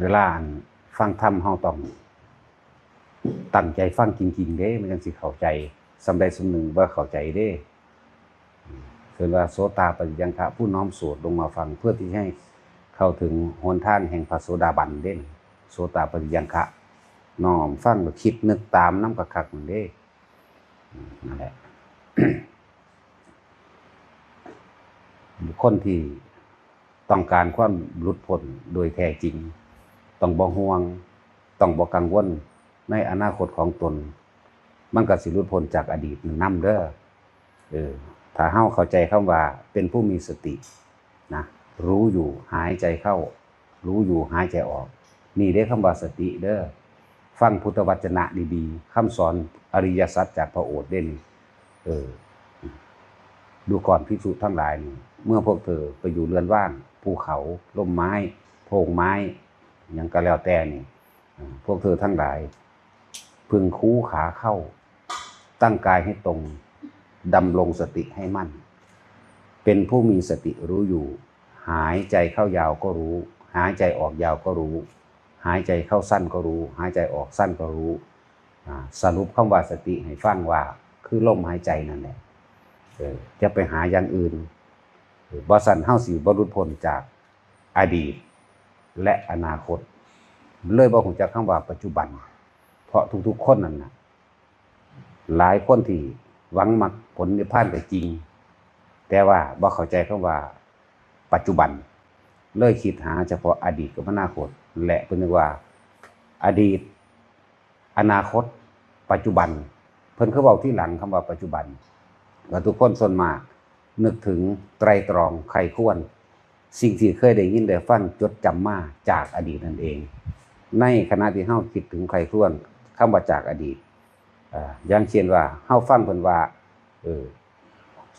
เวลาฟังธรรมเฮาต้องตั้งใจฟังจริง ๆ เด้มันจังสิเข้าใจสำใดสำหนึ่งว่าเข้าใจเด้คือว่าโสตาปฏิยังคะผู้น้อมโสดลงมาฟังเพื่อที่ให้เข้าถึงหนทางแห่งพระโสดาบันเด้นโสตาปฏิยังคะน้อมฟังแล้วคิดนึกตามน้ำกระคักมันเด้นั่นแหละบุคคลที่ต้องการความหลุดพ้นโดยแท้จริง ต้องบ่ห่วง ต้องบ่กังวลในอนาคตของตน มันก็สิหลุดพ้นจากอดีตมันนํเด้อเออถ้าเฮาเข้าใจคำว่าเป็นผู้มีสตินะรู้อยู่หายใจเข้า รู้อยู่หายใจออก นี่เด้คำว่าสติเด้อฟังพุทธวจนะดีๆคำสอนอริยสัจจากพระโอษฐ์เด่นเออดูก่อนพิสุทั้งหลายนี่เมื่อพวกเธอไปอยู่เรือนว่าง ภูเขา ล่มไม้ โพรงไม้ ยังก็แล้วแต่นี่พวกเธอทั้งหลาย พึงคูขาเข้า ตั้งกายให้ตรงดำรงสติให้มั่น เป็นผู้มีสติรู้อยู่ หายใจเข้ายาวก็รู้ หายใจออกยาวก็รู้ หายใจเข้าสั้นก็รู้ หายใจออกสั้นก็รู้ สรุปคำว่าสติให้ฟังว่า คือลมหายใจนั่นแหละจะไปหาอย่างอื่นเออบสันเฮาสิบรุษพ้นจากอดีต และอนาคต เลยบ่ฮู้จักคำว่าปัจจุบัน เพราะทุกๆคนนั่นนะหลายคนที่หวังมักผลนิพพานก็จริง แต่ว่าบ่เข้าใจคำว่าปัจจุบัน เลยคิดหาเฉพาะอดีตกับอนาคต และเพิ่นว่าอดีต อนาคต ปัจจุบัน เพิ่นเขาเว้าที่หลังคำว่าปัจจุบันว่าทุกคนส่วนมากนึกถึงไตรตรองไขควร สิ่งที่เคยได้ยินได้ฟังจดจำมาจากอดีตนั่นเอง ในขณะที่เฮาคิดถึงไขครวรคำว่าจากอดีตอย่างเช่นว่าเฮาฟังเพิ่นว่าเออ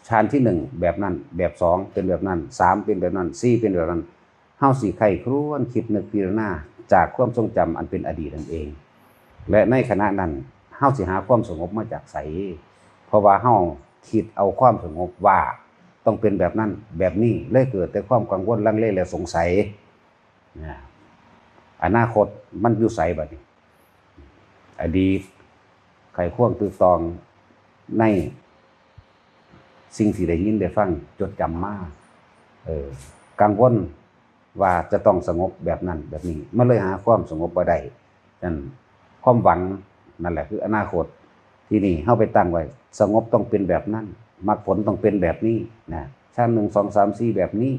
ชานที่หนึ่งแบบนั้นแบบสองเป็นแบบนั้นสามเป็นแบบนั้นสี่เป็นแบบนั้นเฮาสิไขครวนคิดนึกพิจารณาจากความทรงจำอันเป็นอดีตนั่นเอง และในขณะนั้นเฮาสิหาความสงบมาจากไสเพราะว่าเฮาคิดเอาความสงบว่า ต้องเป็นแบบนั้นแบบนี้เลยเกิดแต่ความกังวลลังเลและสงสัยอนาคตมันอยู่ไสบัดนี้อดีตไขควงตือตองใน สิ่งที่ได้ยินได้ฟัง จดจำมาเออกังวลว่าจะต้องสงบแบบนั้นแบบนี้มันเลยหาความสงบบ่ได้นั่นความหวังนั่นแหละคืออนาคตที่นี่เข้าไปตั้งไว้ สงบต้องเป็นแบบนั้น มรรคผลต้องเป็นแบบนี้นะชั้นหนึ่งสองสามสี่แบบนี้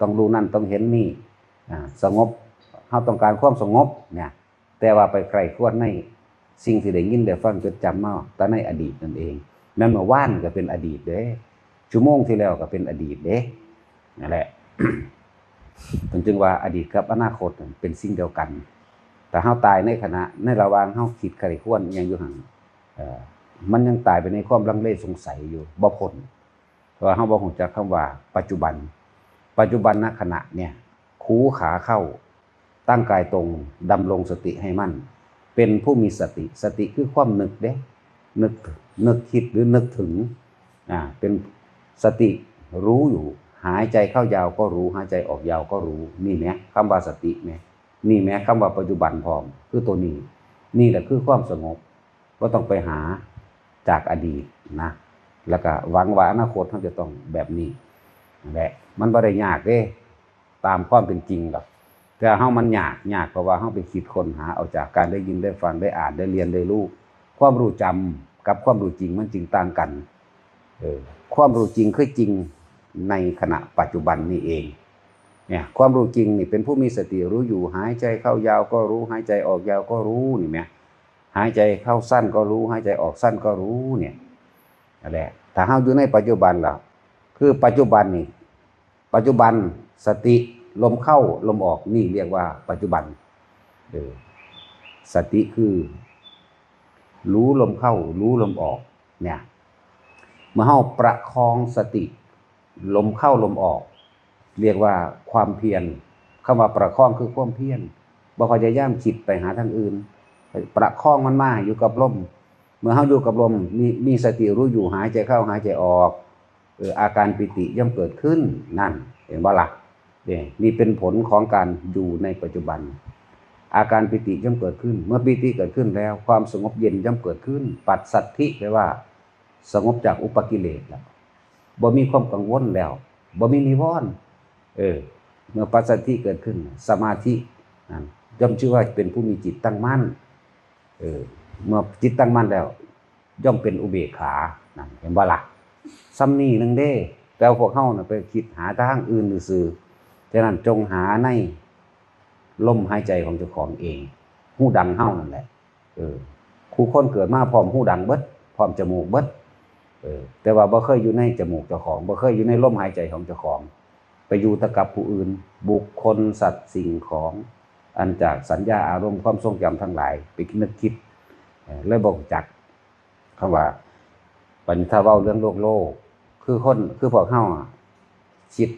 ต้องรู้นั่นต้องเห็นนี่สงบเขาต้องการความสงบเนี่ยแต่ว่าไปใครควรในสิ่งที่ได้ยินได้ฟังจดจำมาแต่ในอดีตนั่นเองแม้เมื่อวานก็เป็นอดีตเด้ชั่วโมงที่แล้วก็เป็นอดีตเด้นั่นแหละผมจึงว่าอดีตกับอนาคตเป็นสิ่งเดียวกัน แต่เฮาตายในขณะในระหว่างเฮาคิดใครควรยังอยู่ห่างเอ่อ มันยังตายไปในความลังเลสงสัยอยู่บ่พ้นเพราะเฮาบ่ฮู้จักคำว่า ปัจจุบัน ปัจจุบันณขณะเนี่ยคูขาเข้า ตั้งกายตรงดำรงสติให้มั่น เป็นผู้มีสติ สติคือความนึกเด้ นึกนึกคิดหรือนึกถึงอ่าเป็นสติรู้อยู่ หายใจเข้ายาวก็รู้ หายใจออกยาวก็รู้ นี่แหมคำว่าสติแหมนี่แหมคำว่าปัจจุบันพร้อม คือตัวนี้ นี่แหละคือความสงบก็ต้องไปหา จากอดีตนะ แล้วก็หวังว่าอนาคตเขาจะต้องแบบนี้แหละมันบ่ได้ยากเด้ ตามความเป็นจริงหรอกแต่เฮามันยากยากเพราะว่าเฮาไปคิดคนหาเอาจากการได้ยินได้ฟังได้อ่านได้เรียนได้รู้ความรู้จำกับความรู้จริงมันจริงต่างกันเออความรู้จริงคือจริงในขณะปัจจุบันนี่เองเนี่ยความรู้จริงนี่เป็นผู้มีสติรู้อยู่หายใจเข้ายาวก็รู้หายใจออกยาวก็รู้นี่แหม หายใจเข้าสั้นก็รู้ หายใจออกสั้นก็รู้เนี่ยนั่นแหละถ้าเฮาอยู่ในปัจจุบันล่ะคือปัจจุบันนี่ ปัจจุบันสติลมเข้าลมออกนี่เรียกว่า ปัจจุบันเออสติคือ รู้ลมเข้า รู้ลมออก เนี่ยเมื่อเฮาประคองสติ ลมเข้าลมออก เรียกว่าความเพียรคำว่าประคองคือความเพียรบ่พยายามคิดไปหาทางอื่น ประคองมันมาอยู่กับลมเมื่อเฮาอยู่กับลมมีมีสติรู้อยู่หายใจเข้าหายใจออกเอออาการปิติย่อมเกิดขึ้นนั่น เห็นบ่ล่ะเนี่ยนี่เป็นผลของการอยู่ในปัจจุบัน อาการปิติย่อมเกิดขึ้น เมื่อปิติเกิดขึ้นแล้ว ความสงบเย็นย่อมเกิดขึ้น ปัดสัตธิแปลว่า สงบจากอุปกิเลสแล้วบ่มีความกังวลแล้วบ่มีนิวรณ์เออ เมื่อปัสสัทธิเกิดขึ้น สมาธินั่นย่อมชื่อว่าเป็นผู้มีจิตตั้งมั่น เออเมื่อจิตตั้งมั่นแล้ว ย่อมเป็นอุเบกขานั่นเห็นบ่ล่ะซ้ำนี่นึงเด้ แต่ว่าพวกเฮาน่ะไปคิดหาทางอื่นซื่อฉะนั้นจงหาในลมหายใจของเจ้าของเองหูดังเฮานั่นแหละ เออครูคนเกิดมาพร้อมหูดังเบิดพร้อมจมูกเบิดเออ แต่ว่าบ่เคยอยู่ในจมูกเจ้าของบ่เคยอยู่ในลมหายใจของเจ้าของ ไปอยู่ตะกับผู้อื่น บุคคลสัตว์สิ่งของ อันจากสัญญาอารมณ์ความทรงจำทั้งหลายไปนึกคิดเลยบอกจักคำว่าปัญญาเว้าเรื่องโลกโลก คือคนคือพวกเฮาคิด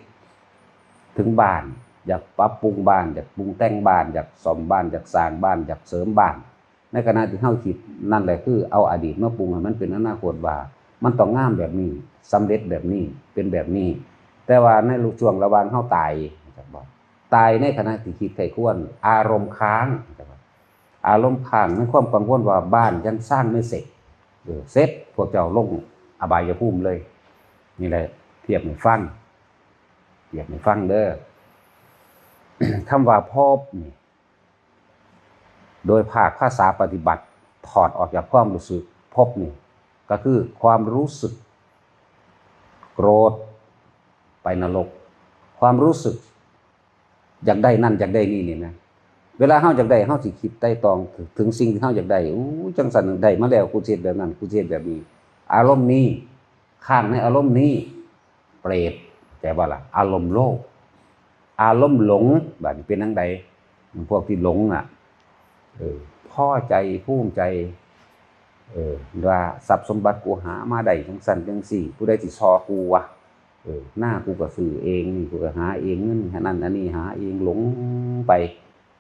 ถึงบ้าน อยากปรับปรุงบ้าน อยากปรุงแต่งบ้าน อยากซ่อมบ้าน อยากสร้างบ้าน อยากเสริมบ้าน ในขณะที่เฮาคิดนั่นแหละคือเอาอดีตมาปรุงให้มันเป็นอนาคตว่า มันต้องงามแบบนี้สำเร็จแบบนี้เป็นแบบนี้ แต่ว่าในช่วงระหว่างเฮาตาย ตายในขณะที่คิดไข้ควรอารมณ์ค้างนะครับอารมณ์ค้างในความกังวลว่าบ้านยังสร้างไม่เสร็จเสร็จพวกเจ้าลงอบายภูมิเลย นี่แหละ เทียบให้ฟังเทียบให้ฟังเด้อคำว่าพบนี่โดยภาคภาษาปฏิบัติ ถอดออกจากความรู้สึกพบนี่ก็คือความรู้สึก โกรธไปนรก ความรู้สึก อยากได้นั่นอยากได้นี่นี่นะเวลาเฮาอยากได้เฮาสิคิดใต้ตองถึงสิ่งที่เฮาอยากได้อู้จังสันได้มาแล้วกูเฮ็ดแบบนั้นกูเฮ็ดแบบนี้ อารมณ์นี้ข้างในอารมณ์นี้ เปรตแต่ว่าล่ะ อารมณ์โลภอารมณ์หลงแบบนี้เป็นทั้งใดพวกที่หลงอะเออพ่อใจภูมิใจ เออว่าทรัพย์สมบัติกูหามาได้จังสันจังสี่ ผู้ใดที่ซอกูวะ เออหน้ากูก็ซื้อเองนี่กูก็หาเองนอันนั่นอันนี้หาเองหลงไป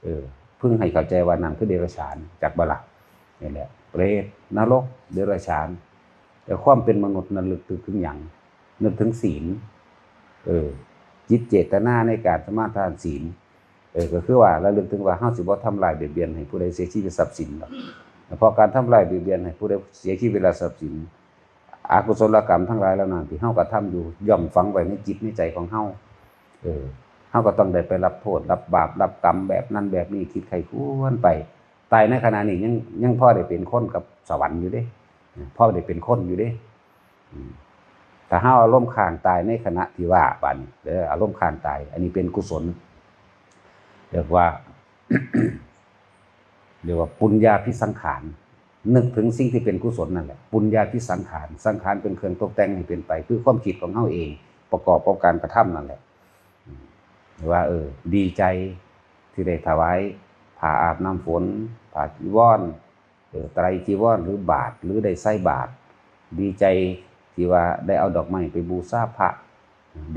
เออเพิ่งให้เข้าใจว่านั่นคือเดรัจฉานจากบลักนี่แหละเปรตนรกเดรัจฉาน แต่ความเป็นมนุษย์นั้นลึกถึงอย่างนึกถึงศีลเออจิตเจตนาในการสมาทานศีลเออก็คือว่าระลึกถึงว่าเฮาสิบ่ทำลายเบียดเบียนให้ผู้ใดเสียชีวิตทรัพย์สินหรอกเพราะการทำลายเบียดเบียนให้ผู้ใดเสียชีวิตทรัพย์สิน อากุศลกรรมทั้งหลายแล้วนั้นที่เฮากระทำอยู่ย่อมฝังไว้ในจิตในใจของเฮาเออเฮาก็ต้องได้ไปรับโทษรับบาปรับกรรมแบบนั้นแบบนี้คิดไข้ควรไปตายในขณะนี้ยังยังพ่อได้เป็นคนกับสวรรค์อยู่เด้พ่อได้เป็นคนอยู่เด้อืมถ้าเฮาอารมณ์ข้างตายในขณะที่ว่าบันเด้ออารมณ์ข้างตาย อันนี้เป็นกุศลเรียกว่าเรียกว่าปุญญาพิสังขาร นึกถึงสิ่งที่เป็นกุศลนั่นแหละปุญญาพิสังขารสังขารเป็นเครื่องตกแต่งให้เป็นไป คือความคิดของเฮาเอง ประกอบกับการกระทำนั่นแหละว่า เออ ดีใจที่ได้ถวายผ้าอาบน้ำฝนผ้าจีวรเออไตรจีวรหรือบาทหรือได้ใส่บาท ดีใจที่ว่าได้เอาดอกไม้ไปบูชาพระ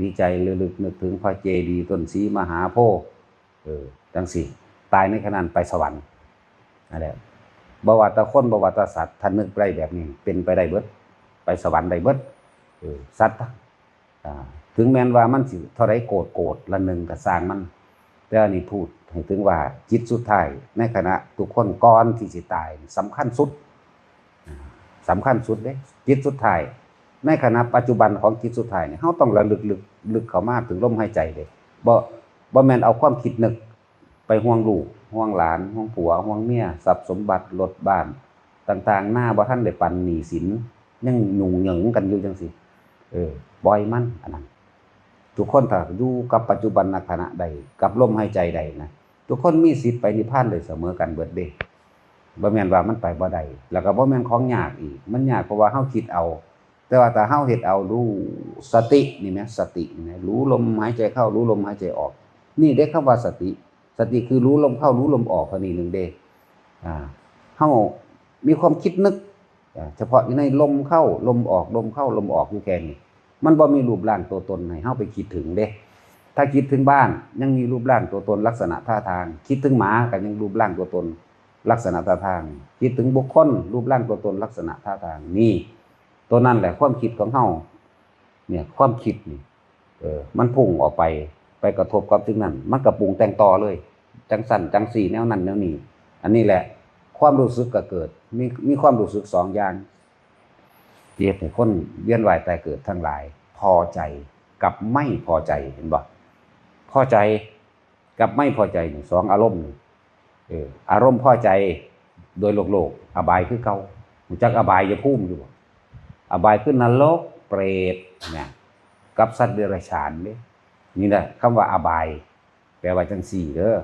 ดีใจลึกนึกถึงพระเจดีย์ต้นสีมหาโพธิ์เออจังสิตายในขณะนั้นไปสวรรค์นั่นแหละ บวาตคนบวาตสัตว์ท่านนึกไปแบบนี้ เป็นไปได้เบิด ไปสวรรค์ได้เบิดสัตว์ถึงแม้นว่ามันสิเท่าไรโกรธโกรธละหนึ่งก็สร้างมันแต่อันนี้พูดให้ถึงว่าจิตสุดท้ายในขณะทุกคนก่อนที่สิตายสำคัญสุดอ่าสำคัญสุดเด้จิตสุดท้ายในขณะปัจจุบันของจิตสุดท้ายเนี่ยเฮาต้องระลึกลึกลึกเข้ามาถึงลมหายใจเลยบ่บ่แมนเอาความคิดนึกไปห่วงลูก ห่วงหลานห่วงผัวห่วงเมียทรัพย์สมบัติรถบ้าน ต่างๆ หน้าบ่ทันได้ปันหนีสินยังหยุ่งเหยิงกันอยู่จังซี่เออบ่อยมั่นอันนั้นทุกคนถ้าอยู่กับปัจจุบันณขณะใดกับลมหายใจใดนะทุกคนมีสิทธิ์ไปนิพพานได้เสมอกันเบิดเด้บ่แม่นว่ามันไปบ่ได้แล้วก็บ่แม่นของยากอีก มันยากเพราะว่าเฮาคิดเอา แต่ว่าถ้าเฮาเฮ็ดเอารู้สตินี่แหมสตินี่รู้ลมหายใจเข้ารู้ลมหายใจออก นี่เด้คำว่าสติ สติคือรู้ลมเข้ารู้ลมออกเท่านี้หนึ่งเด้อ่าเฮามีความคิดนึกเฉพาะอยู่ในลมเข้าลมออกลมเข้าลมออกอยู่แค่นี้มันบ่มีรูปร่างตัวตนให้เฮาไปคิดถึงเด้ ถ้าคิดถึงบ้านยังมีรูปร่างตัวตนลักษณะท่าทาง คิดถึงหมาก็ยังรูปร่างตัวตนลักษณะท่าทาง คิดถึงบุคคลรูปร่างตัวตนลักษณะท่าทางนี่ ตัวนั้นแหละความคิดของเฮาเนี่ยความคิดนี่เออมันพุ่งออกไป ไปกระทบกับสิ่งนั้น มันกระปรุงแต่งต่อเลย จังสั่นจังสี่แนวนั้นแนวนี้ อันนี้แหละ ความรู้สึกก็เกิด มีมีความรู้สึกสองอย่างเกียรติให้คนเวียนว่ายตายเกิดทั้งหลาย พอใจกับไม่พอใจเห็นบ่พอใจกับไม่พอใจสองอารมณ์เอออารมณ์พอใจโดยโลกโลก อบายคือเการู้จักอบายจะพุ่มอยู่อบายคือนรกเปรตเนี่ยกับสัตว์เดรัจฉานเด้ นี่แหละคำว่าอบาย แปลว่าจังสี่เด้อ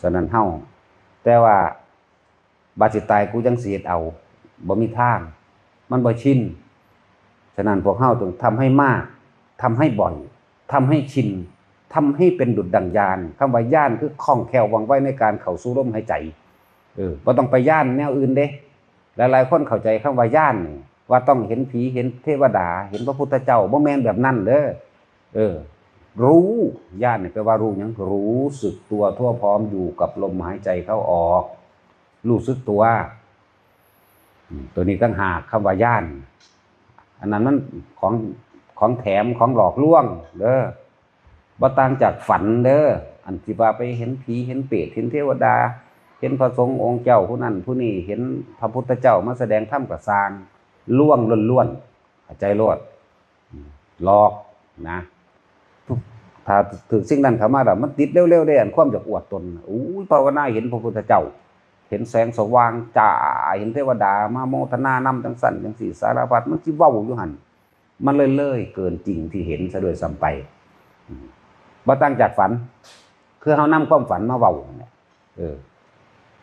ฉะนั้นเฮาแต่ว่าบาดสิตายกูจังเสียดเอาบ่มีทาง มันบ่ชินฉะนั้นพวกเฮาต้องทำให้มากทำให้บ่อยทำให้ชินทำให้เป็นดุจดังยานคำว่าย่านคือคล่องแคล่วว่องไว้ในการเข้าสู่ลมหายใจเออบ่ต้องไปย่านแนวอื่นเด้หลายๆคนเข้าใจคำว่าย่านนี่ว่าต้องเห็นผีเห็นเทวดา เห็นพระพุทธเจ้าบ่แม่นแบบนั้นเด้อ เออ รู้ย่านนี่ยแปลว่ารู้ยังรู้สึกตัวทั่วพร้อมอยู่กับลมหายใจเข้าออก รู้สึกตัว ตัวนี้ตั้งหากคำว่าย่านอันนั้นมันของของแถมของหลอกลวง เด้อบ่ต่างจากฝันเด้ออันที่ว่าไปเห็นผีเห็นเปรตเห็นเทวดา เห็นพระสงฆ์องค์เจ้าผู้นั้นผู้นี้เห็นพระพุทธเจ้ามาแสดงธรรมกับสางล่วงล้วนๆใจโลดหลอกนะ ถ้าถึงสิ่งนั้นเข้ามาแล้วมันติดเร็วๆได้อันความจากอวดตนอู้ภาวนาเห็นพระพุทธเจ้า เห็นแสงสว่างจ้าเห็นเทวดามาโมทนานำจังสันจังสีสารพัดมันสิเว้าอยู่หันมันเลยเลยเกินจริงที่เห็นซะด้วยซ้ำไปมบ่ตั้งจากฝัน คือเฮานำความฝันมาเว้าเนี่ยเออ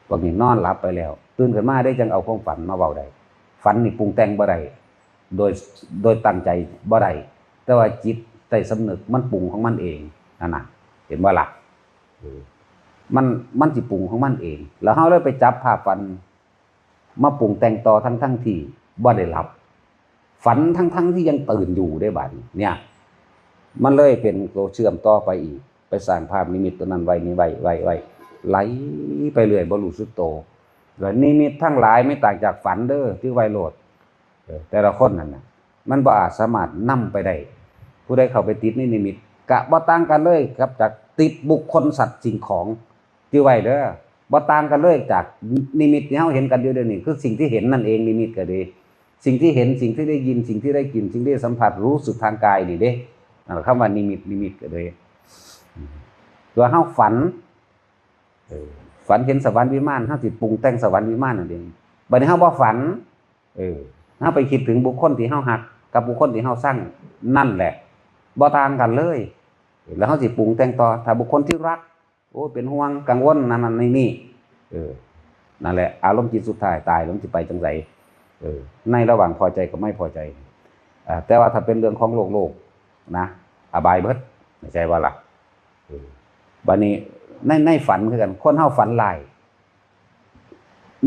บางทีนอนหลับไปแล้ว ตื่นขึ้นมาได้จังเอาความฝันมาเว้าได้ฝันนี่ปรุงแต่งบ่ได้โดยโดยตั้งใจบ่ได้แต่ว่าจิต ต้สำนึกมันปรุงของมันเองนั่นน่ะ เห็นบ่ล่ะเออมันมันสิปรุงของมันเอง แล้วเฮาเลยไปจับภาพฝัน มาปรุงแต่งต่อทั้งทั้งที่บ่ได้หลับ ฝันทั้งทั้งที่ยังตื่นอยู่ได้บัดนี้เนี่ย มันเลยเป็นตัวเชื่อมต่อไปอีก ไปสร้างภาพนิมิตตัวนั้นไว้นี่ไว้ไว้ไว้ไหลไปเรื่อยบ่รู้สึกโตแล้วนิมิตทั้งหลายไม่ต่างจากฝันเด้อที่ไวโรดแต่ละคนนั่นน่ะมันบ่อาจสามารถนำไปได้ ผู้ใดเข้าไปติดในนิมิตกะบ่ต่างกันเลยครับจากติดบุคคลสัตว์สิ่งของที่ไว้เด้อบ่ต่างกันเลยจากนิมิตที่เฮาเห็นกันอยู่เดี๋ยวนี้คือสิ่งที่เห็นนั่นเองนิมิตก็ดี สิ่งที่เห็นสิ่งที่ได้ยินสิ่งที่ได้กลินสิ่งที่ได้สัมผัสรู้สึกทางกายนี่เด้นั่นคำว่านิมิตนิมิตก็เลยตัวเฮาฝันฝันเห็นสวรรค์วิมานเฮาสิปรุงแต่งสวรรค์วิมานนั่นเองบัดนี้เฮาบ่ฝัน เออเฮาไปคิดถึงบุคคลที่เฮาฮัก กับบุคคลที่เฮาสร้างนั่นแหละ บ่ต่างกันเลย แล้วเฮาสิปรุงแต่งต่อ ถ้าบุคคลที่รัก โอ้ เป็นห่วงกังวลนั่นนั่นนี่นี่เออนั่นแหละ อารมณ์จิตสุดท้ายตายแล้วมันสิไปจังไสเออ ในระหว่างพอใจกับไม่พอใจอ่าแต่ว่าถ้าเป็นเรื่องของโลกโลกนะอบายเบิดไม่ใช่ว่าล่ะเออบัดนี้ในในฝันคือกัน คนเฮาฝันลาย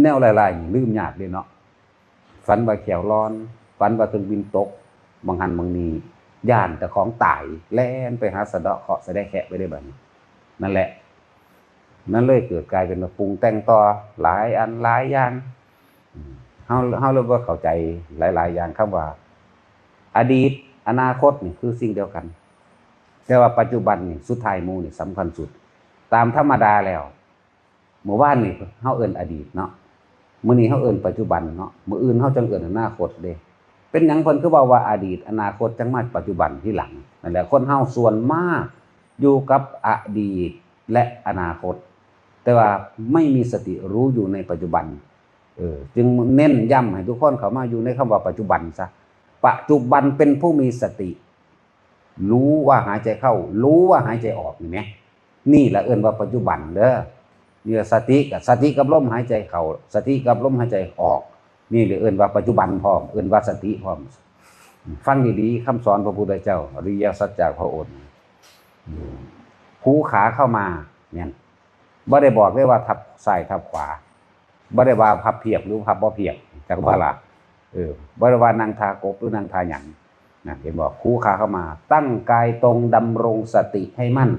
แนวลายๆลืมยากเด้เนาะฝันว่าแขวร้อน ฝันว่าเครื่องบินตกบางหันบางนี ย่านแต่ของตายแล่นไปหาสะเดาะเคาะห์สะได้แขะไปได้บัดนี้นั่นแหละ นั่นเลยเกิดกลายเป็นว่าปรุงแต่งต่อหลายอันหลายอย่างเฮาเฮาเลยว่าเข้าใจหลาย ๆ อย่างคำว่า อดีต อนาคตนี่คือสิ่งเดียวกัน แต่ว่าปัจจุบันนี่สุดท้ายมูนี่สำคัญสุด ตามธรรมดาแล้วหมู่บ้านนี่เฮาเอิ้นอดีตเนาะมื้อนี้เฮาเอิ้นปัจจุบันเนาะมื้ออื่นเฮาจังเอิ้นอนาคตเด้ เป็นหยังเพิ่นคือว้าว่าอดีต อนาคตจังมาปัจจุบันที่หลังนั่นแหละคนเฮาส่วนมากอยู่กับอดีตและอนาคต แต่ว่าไม่มีสติรู้อยู่ในปัจจุบันเออจึงเน้นย้ำให้ทุกคนเข้ามาอยู่ในคำว่าปัจจุบันซะปัจจุบันเป็นผู้มีสติ รู้ว่าหายใจเข้า รู้ว่าหายใจออกนี่ไหมนี่แหละเอิ้นว่าปัจจุบันเด้อเนี่ยสติกับสติกับลมหายใจเข้าสติกับลมหายใจออก นี่เลยเอิ้นว่าปัจจุบันพร้อมเอิ้นว่าสติพร้อม ฟังดีๆคำสอนพระพุทธเจ้าอริยสัจจากพระโองค์ผูขาเข้ามาเนี่ยบ่ได้บอกได้ว่าทับซ้ายทับขวาบ่ได้ว่าพับเพียบหรือพับบ่เพียบจากว่าละเออบ่ได้ว่านางทากบหรือนางทาหยังนะเห็นบอกคูขาเข้ามา ตั้งกายตรงดำรงสติให้มั่น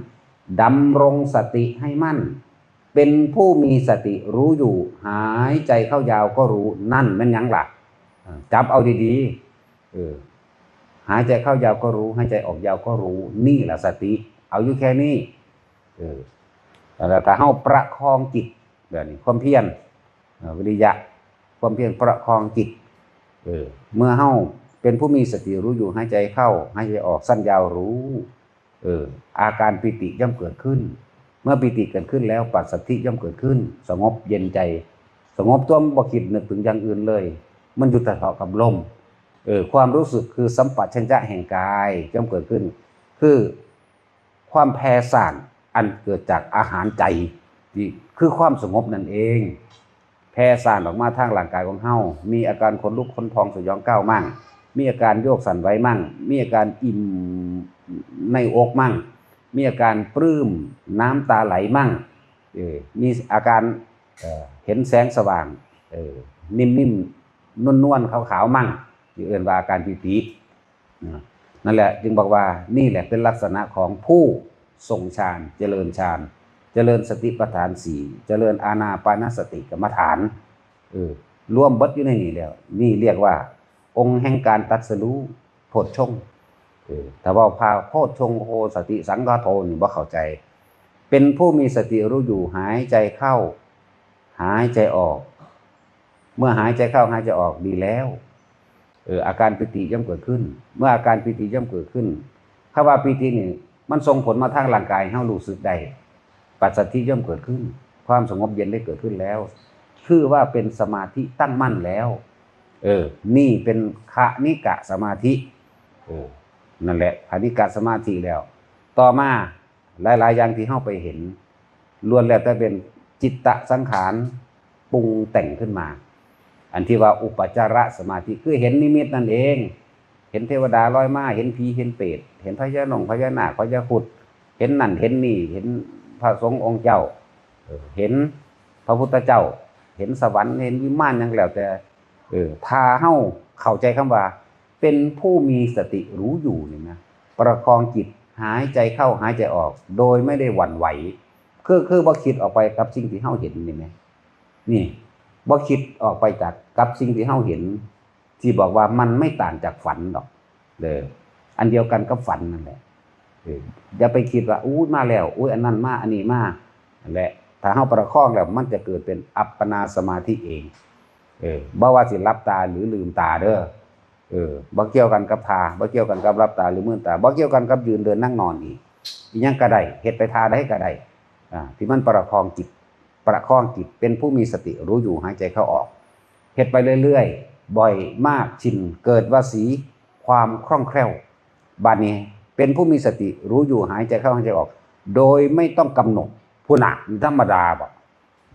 ดำรงสติให้มั่น เป็นผู้มีสติรู้อยู่ หายใจเข้ายาวก็รู้นั่นมันยังหลักจับเอาดีๆเออหายใจเข้ายาวก็รู้หายใจออกยาวก็รู้ นี่แหละสติ เอาอยู่แค่นี้เออแล้วถ้าเฮาประคองจิตแบบนี้ความเพียรวิริยะ ความเพียรประคองจิตเออเมื่อเฮาเป็นผู้มีสติรู้อยู่หายใจเข้าหายใจออกสั้นยาวรู้ เอออาการปิติย่อมเกิดขึ้น มื่อปิติเกิดขึ้นแล้วปัสสัทธิย่อมเกิดขึ้น สงบเย็นใจ สงบตัวบ่คิดนึกถึงอย่างอื่นเลย มันอยู่แต่เถาะกับลมเออความรู้สึกคือสัมปัชัญญะแห่งกายย่อมเกิดขึ้น คือความแพ้ซ่านอันเกิดจากอาหารใจที่คือความสงบนั่นเอง แพ้ซ่านออกมาทางร่างกายของเฮามีอาการขนลุกขนพองสยองก้าวมั่ง มีอาการโยกสั่นไหวมั่ง มีอาการอิ่มในอกมั่ง มีอาการปลื้มน้ำตาไหลมั่งเออมีอาการเห็นแสงสว่างเออนิ่มๆนวลๆขาวๆมั่งที่เอื่นว่าอาการปิตินนั่นแหละจึงบอกว่านี่แหละเป็นลักษณะของผู้ทรงฌานเจริญฌานเจริญสติปัฏฐานสี่เจริญอาณาปานสติกรรมฐานเออรวมบดอยู่ในนี้แล้ว นี่เรียกว่า องค์แห่งการตัดสรู้โพชง แต่ว่าพาโพชงโหสติสังฆโทนี่บ่เข้าใจ เป็นผู้มีสติรู้อยู่หายใจเข้า หายใจออก เมื่อหายใจเข้าหายใจออกดีแล้วเอออาการปิติย่อมเกิดขึ้น เมื่ออาการปิติย่อมเกิดขึ้นคำว่าปิตินี่มันส่งผลมาทางร่างกายให้เรารู้สึกได้ปัสสัทธิย่อมเกิดขึ้น ความสงบเย็นได้เกิดขึ้นแล้ว คือว่าเป็นสมาธิตั้งมั่นแล้ว เออ นี่เป็นคณิกะสมาธิ เออ นั่นแหละคณิกะสมาธิแล้ว ต่อมาหลายๆอย่างที่เข้าไปเห็นล้วนแล้วแต่เป็นจิตตะสังขารปรุงแต่งขึ้นมา อันที่ว่าอุปจารสมาธิคือเห็นนิมิตนั่นเอง เห็นเทวดาลอยมาเห็นผีเห็นเปรตเห็นพญานงพญานาคพญาครุด เห็นนั่นเห็นนี่เห็นพระสงฆ์องค์เจ้า เห็นพระพุทธเจ้า เห็นสวรรค์เห็นวิมานหยังแล้วแต่เออถ้าเฮาเข้าใจคำว่า เป็นผู้มีสติรู้อยู่นี่นะประคองจิตหายใจเข้าหายใจออก โดยไม่ได้หวั่นไหว คือคือบ่คิดออกไปกับสิ่งที่เฮาเห็นนี่ไหมนี่บ่คิดออกไปจากกับสิ่งที่เฮาเห็น ที่บอกว่ามันไม่ต่างจากฝันดอกเลยอันเดียวกันกับฝันนั่นแหละเอออย่าไปคิดว่าอู้มาแล้วอุ้ยอันนั้นมาอันนี้มานั่นแหละถ้าเฮาประคองแล้วมันจะเกิดเป็นอัปปนาสมาธิเอง เออบ่ว่าสิรับตาหรือลืมตาเด้อ เออบ่เกี่ยวกันกับทาบ่เกี่ยวกันกับรับตาหรือมือตาบ่เกี่ยวกันกับยืนเดินนั่งนอนอีกอีหยังก็ได้เฮ็ดไปทาได้ก็ได้อ่าที่มันประคองจิต ประคองจิตเป็นผู้มีสติรู้อยู่หายใจเข้าออกเฮ็ดไปเรื่อยๆ บ่อยมากชินเกิดวาสีความคล่องแคล่วบัดนี้เป็นผู้มีสติรู้อยู่หายใจเข้าหายใจออก โดยไม่ต้องกำหนดผู้หนักธรรมดาบ่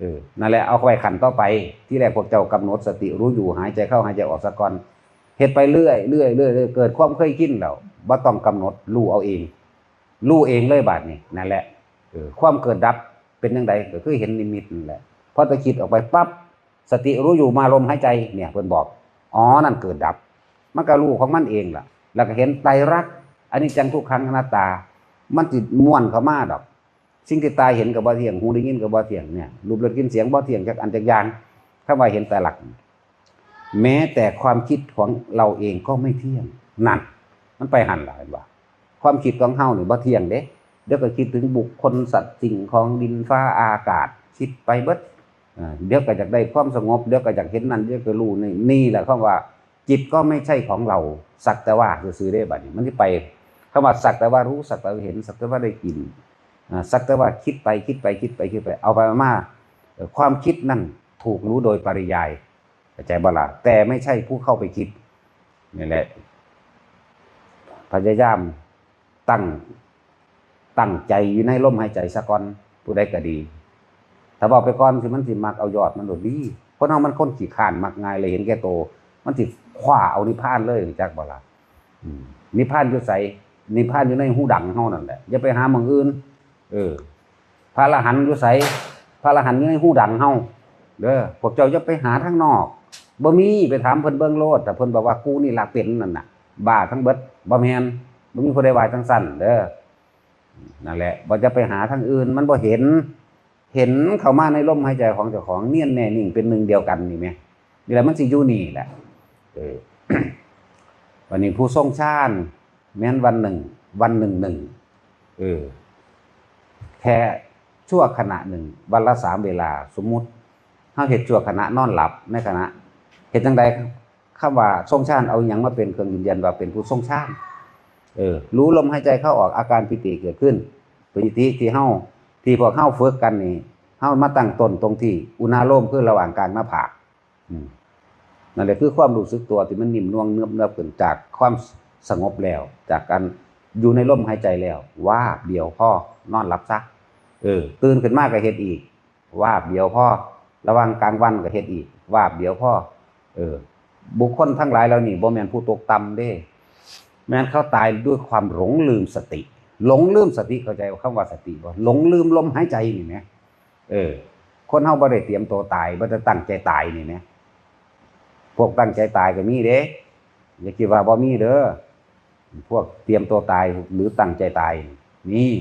เออนั่นแหละเอาไปขันต่อไป ที่แรกพวกเจ้ากำหนดสติรู้อยู่หายใจเข้าหายใจออกสะก่อน เฮ็ดไปเรื่อยเรื่อยเรื่อยเรื่อยเกิดความเคยชินแล้วบ่ต้องกำหนดรู้เอาเองรู้เองเลยบาดนี้นั่นแหละความเกิดดับเป็นยังไงก็คือเห็นนิมิตนั่นแหละพอตะคิดออกไปปั๊บสติรู้อยู่มาลมหายใจเนี่ยเพิ่นบอกอ๋อนั่นเกิดดับ มันก็รู้ของมันเองล่ะ แล้วก็เห็นไตรักอันนี้จังทุกครั้งอนัตตา มันจิม่วนเข้ามาดอก สิ่งที่ตายเห็นกับบ่เที่ยงหูได้ยินกับบ่เที่ยงเนี่ยรูปรสกินเสียงบ่เที่ยงจากอันจากยางถ้าว่าเห็นแต่หลัก แม้แต่ความคิดของเราเองก็ไม่เที่ยงนั่นมันไปหันหลายว่าความคิดของเฮาหนี่บ่เที่ยงเด้เดี๋ยวก็คิดถึงบุคคลสัตว์สิ่งของดินฟ้าอากาศ คิดไปเบิดเดี๋ยวก็อยากได้ความสงบเดี๋ยวก็อยากเห็นนั่นเดี๋ยวก็รู้นี่นี่แหละคำว่า จิตก็ไม่ใช่ของเราสักแต่ว่าซื่อได้บัดนี้มันสิไปคำว่าสักแต่ว่ารู้สักแต่ว่าเห็นสักแต่ว่าได้กินสักแต่ว่าคิดไปคิดไปคิดไปคิดไป เอาไปมาความคิดนั่นถูกรู้โดยปริยาย เข้าใจบ่ล่ะแต่ไม่ใช่ผู้เข้าไปคิดนี่แหละพยายามตั้งตั้งใจอยู่ในลมหายใจสักก่อนผู้ใดก็ดี ถ้าบอกไปก่อนสิมันสิมักเอายอดมันโดดดีคนเฮามันคนขี้ข้านมักง่ายเลยเห็นแก่โต มันสิคว้าเอานิพพานเลยจักบ่ล่ะอืนิพพานอยู่ไสนิพพานอยู่ในหูดังเฮานั่นแหละอย่าไปหาหม่องอื่น เออ พระอรหันอยู่ไสพระอรหันอยู่ในหูดังเฮาเด้อพวกเจ้าอย่าไปหาทางนอก บ่มีไปถามเพิ่นเบิ่งโลดแต่เพิ่นบอกว่ากูนี่ล่ะเป็นนั่นน่ะบ้าทั้งเบิดบ่แมนบ่มีผู้ใดว่าจังซั่นเด้อนั่นแหละบ่จะไปหาทางอื่น มันบ่เห็น เห็นเข้ามาในลมหายใจของเจ้าของเนียนแน่นิ่งเป็นหนึ่งเดียวกันนี่แหมนี่แหละมันสิอยู่นี่แหละเออวันนี้ผู้ทรงชาญแม้นวันหนึ่ง วันหนึ่งหนึ่งเออแค่ชั่วขณะหนึ่ง วันละสามเวลา สมมุติเฮาเฮ็ดชั่วขณะนอนหลับในขณะ เฮ็ดจังใดคำว่าทรงชาติเอาหยังมาเป็นเครื่องยืนยันว่าเป็นผู้ทรงชาติเออ รู้ลมหายใจเข้าออกอาการปิติเกิดขึ้นปิติที่เฮาที่พวกเฮาฝึกกันนี่เฮามาตั้งตนตรงที่ อุณาโลมคือระหว่างกลางหน้าผากนั่นแหละคือความรู้สึกตัวที่มันนิ่มนวลเนื้อเนื้อขึ้นจากความสงบแล้ว จากการอยู่ในลมหายใจแล้วว่าเดียวพ่อนอนหลับซะเออ ตื่นขึ้นมากก็เฮ็ดอีกวาเดียวพ่อระหว่างกลางวันก็เฮ็ดอีกวาเดียวพ่อ เออ บุคคลทั้งหลายเหล่านี้บ่แมนผู้ตกต่ำเด้ แม้นเขาตายด้วยความหลงลืมสติ หลงลืมสติเข้าใจว่าคำว่าสติบ่หลงลืมลมหายใจนี่แหมเออ คนเฮาบ่ได้เตรียมตัวตายบ่ได้ตั้งใจตายนี่แหมพวกตั้งใจตายก็มีเด้อย่าคิดว่าบ่มีเด้อพวกเตรียมตัวตายหรือตั้งใจตายนี่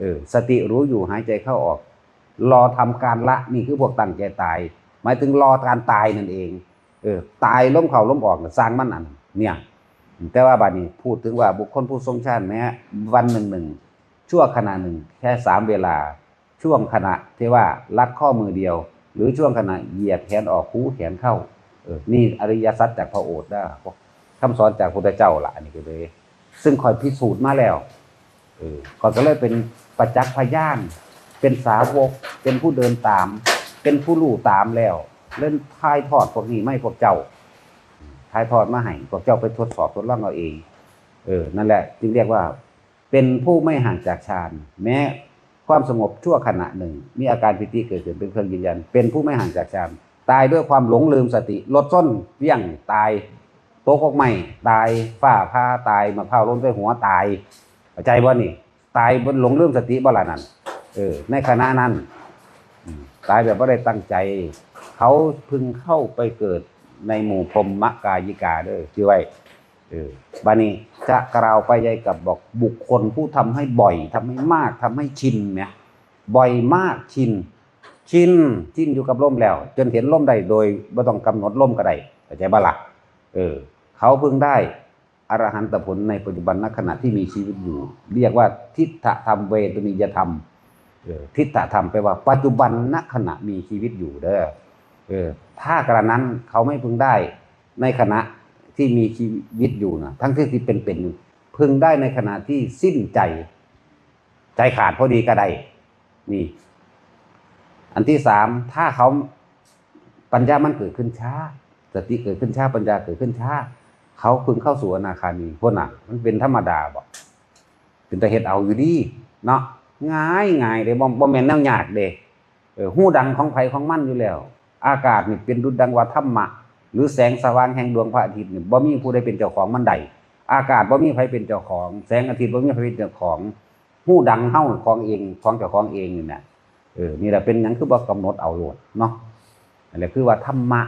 เออสติรู้อยู่หายใจเข้าออก รอทำการละนี่คือพวกตั้งใจตาย หมายถึงรอการตายนั่นเอง ออตายล้มเข่าล้มออกน่ะสร้างมันอันเนี่ย แต่ว่าบัดนี้พูดถึงว่าบุคคลผู้ทรงชาติแม้วันหนึ่งหนึ่งชั่วขณะหนึ่งแค่สามเวลา ช่วงขณะที่ว่าลัดข้อมือเดียว หรือช่วงขณะเหยียดแขนออกคูแขนเข้าเออนี่อริยสัจจากพระโอษฐ์ได้คำสอนจากพระพุทธเจ้าละอันนี้ก็เลย ซึ่งคอยพิสูจน์มาแล้วเออก็ก็เลยเป็นประจักษ์พยานเป็นสาวก เป็นผู้เดินตาม เป็นผู้รู้ตามแล้ว เล่นทายทอดพวกนี้ไม่พวกเจ้าทายทอดมาให้พวกเจ้าไปทดสอบทดลองเอาเอง เออ นั่นแหละ จึงเรียกว่า เป็นผู้ไม่ห่างจากฌานแม้ความสงบชั่วขณะหนึ่ง มีอาการปิติเกิดขึ้นเป็นเครื่องยืนยัน เป็นผู้ไม่ห่างจากฌานตายด้วยความหลงลืมสติลดส้นเวี่ยงตายโต๊ะกไม่ตายฝ้าผ้าตายมะพร้าวล้นใส่หัวตายใจบ่นี่ ตายบนหลงลืมสติบ่ล่ะนั่นเออ ในขณะนั้น ตายแบบว่าได้ตั้งใจ เขาพึงเข้าไปเกิดในหมู่พรหมกายิกาเด้อที่ไว้เออบานี้จะกล่าวไปยายกับบอกบุคคลผู้ทำให้บ่อยทำให้มากทำให้ชินเนี่ยบ่อยมากชิน ชินชินอยู่กับล่มแล้ว จนเห็นล่มได้โดยไม่ต้องกำหนดล่มก็ได้เข้าใจบ้าละเออ เขาเพิ่งได้อรหันตผลในปัจจุบันณขณะที่มีชีวิตอยู่ เรียกว่าทิฏฐธรรมเวทนิยธรรมออทิฏฐธรรมแปลว่าปัจจุบันณขณะมีชีวิตอยู่เด้อ เออถ้ากระนั้นเขาไม่พึงได้ในขณะที่มีชีวิตอยู่นะทั้งที่ที่เป็นเป็นอยู่พึงได้ในขณะที่สิ้นใจ ใจขาดพอดีก็ได้นี่ อันที่สามถ้าเขาปัญญามันเกิดขึ้นช้าสติเกิดขึ้นช้าปัญญาเกิดขึ้นช้าเขาพึงเข้าสู่อนาคามีพวกน่ะ มันเป็นธรรมดาบอกเป็นแต่เฮ็ดเอาอยู่ดีเนาะง่ายง่ายเลยบ่บ่แม่นแนวยากเด้เออหูดังของไผของมั่นอยู่แล้ว อากาศนี่เป็นดุจดังว่าธรรมะ หรือแสงสว่างแห่งดวงพระอาทิตย์นี่บ่มีผู้ใดเป็นเจ้าของมันใดอากาศบ่มีใครเป็นเจ้าของ แสงอาทิตย์บ่มีใครเป็นเจ้าของหู้ดังเฮาของเองของเจ้าของเองนี่นะเออนี่แหละเป็นหยังคือบ่กำหนดเอาโลดเนาะนั่นแหละคือว่าธรรมะ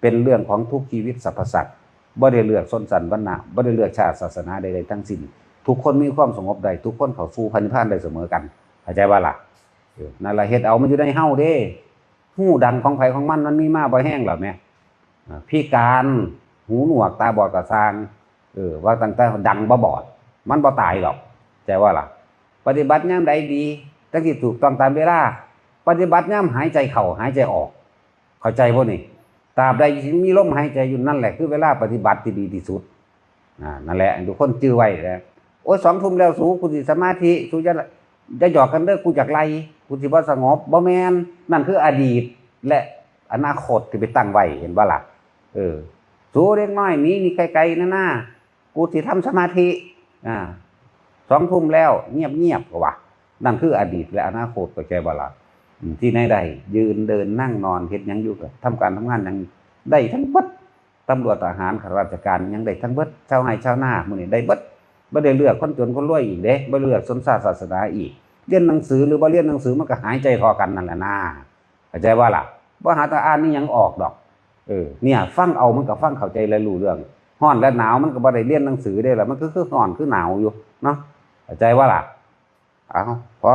เป็นเรื่องของทุกชีวิตสรรพสัตว์บ่ได้เลือกชนสันวรรณะบ่ได้เลือกชาติศาสนาใดๆทั้งสิ้นทุกคนมีความสงบใดทุกคนเขาสู่พันธิพพานธุ์ได้เสมอกันเข้าใจว่าล่ะนั่นละเฮ็ดเอามันอยู่ในเฮาเด้ หูดังของไผของมันมันมีมาบ่แห้งหรอแม่อ่การหูหนวกตาบอดก็สร้างเออว่าตั้งแต่ดังบ่บอด มันบ่ตายหรอกใจว่าล่ะ ปฏิบัติยามใดดีตั้งที่ถูกต้องตามเวลาปฏิบัติยามหายใจเข้าหายใจออก เข้าใจบ่นี่ตราบใดที่มีลมหายใจอยู่นั่นแหละคือเวลาปฏิบัติที่ดีที่สุดอ่านั่นแหละทุกคนจื้อไว้แล้วโอ้สองทุ่มแล้วสูกูสิสมาธิสูจะจะหยอกกันเด้อกูจากไร กูสิบ่สงบบ่แมนนั่นคืออดีต และอนาคตที่ไปตั้งไว้เห็นบ่ล่ะเออสูเล็กน้อยนี้นี่ไกลๆนะหน้ากูสิทำสมาธิอ่าสองทุ่มแล้ว เงียบเงียบๆก็ว่านั่นคืออดีต และอนาคตก็แกบลาอืมที่ไหนได้ยืนเดินนั่งนอนเฮ็ดยังอยู่ก็ทำการทำงานยังได้ทั้งเบิดตำรวจทหารข้าราชการยังได้ทั้งเบิดชาวไร่ชาวนามื้อนี้ได้เบิดบ่ได้เลือกคนจนคนรวยอีกเด้บ่เลือกสนศาสตร์ศาสนาอีก เรียนหนังสือหรือบ่เรียนหนังสือมันก็หายใจคอกันนั่นแหละนะเข้าใจว่าล่ะบ่หาตาอ่านนี่ยังออกดอก เออ เนี่ย ฟังเอามันก็ฟังเข้าใจและรู้เรื่องห้อนและหนาวมันก็บ่ได้เรียนหนังสือได้ล่ะมันก็คือห้อนคือหนาวอยู่เนาะเข้าใจว่าล่ะเอาพอ